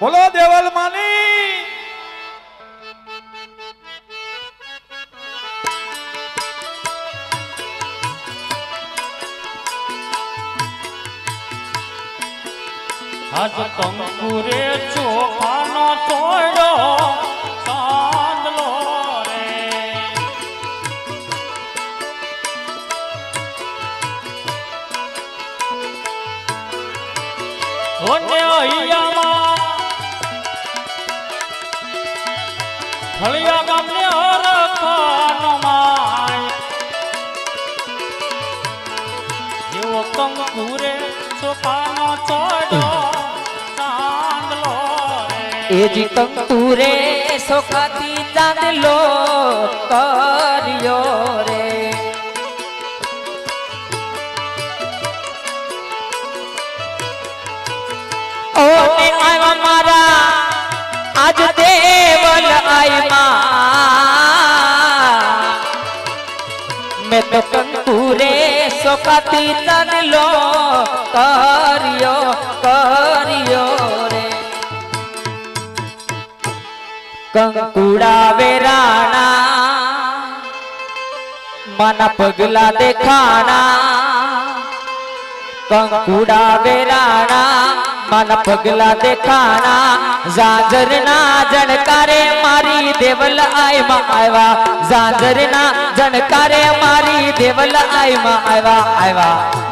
બોલો દેવલ માની. આજ કંકુરે ચોખાનો તોડો ચાંદલો રે. ઓને ફળિયા ગામને હરખાનો માય. એવો કંકુરે ચોખાનો તોડો ચાંદલો એ જી રે ઓ આવ્યા મારા, આજ દેવલ આયમાં મેં તો કંકુરે સોકાતી તન લો કર્યો કર્યો રે. કંકુડા વેરાણા માના પગલા દેખાણા. કંકુડા વેરાણા માના પગલા દેખાણા ના જણકારે મારી દેવલ આયમાં આવ્યા. ઝાંઝરના જણકારે મારી દેવલ આયમાં આવ્યા આવ્યા.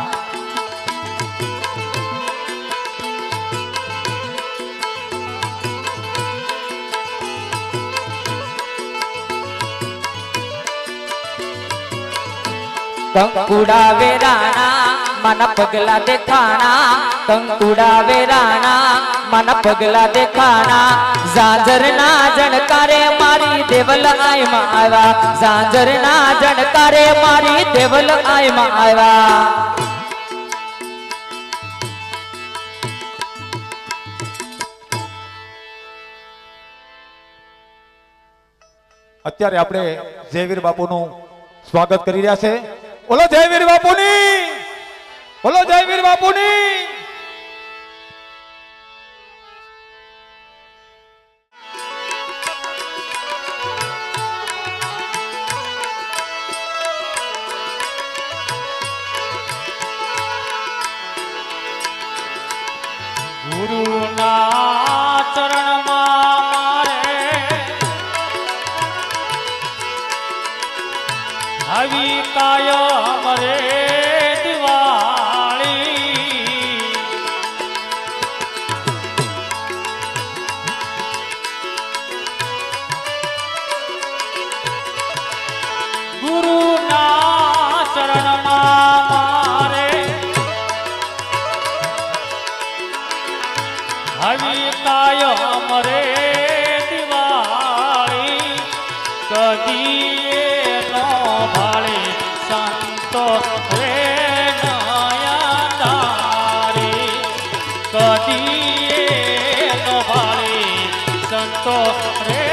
કંકુડા વેરાણા મન પગલા દેખાણા કંકુડા વેરાણા મન પગલા દેખાણા ઝાંઝરના જણકારે મારી દેવલ આયમાં આવ્યા. ઝાંઝરના જણકારે મારી દેવલ આયમાં આવ્યા. અત્યારે આપણે જયવીર બાપુનું સ્વાગત કરી રહ્યા છે. બોલો જયવીર બાપુની! બોલો જયવીર બાપુની! ગુરુના ચરણમાં મારે આવી કાયમ રે ગુરુના ચરણમાં કાયમ રે દિવાળી કદી નો ભાળે, સંતો રે નયા તારી કદી નો ભાળે, સંતો રે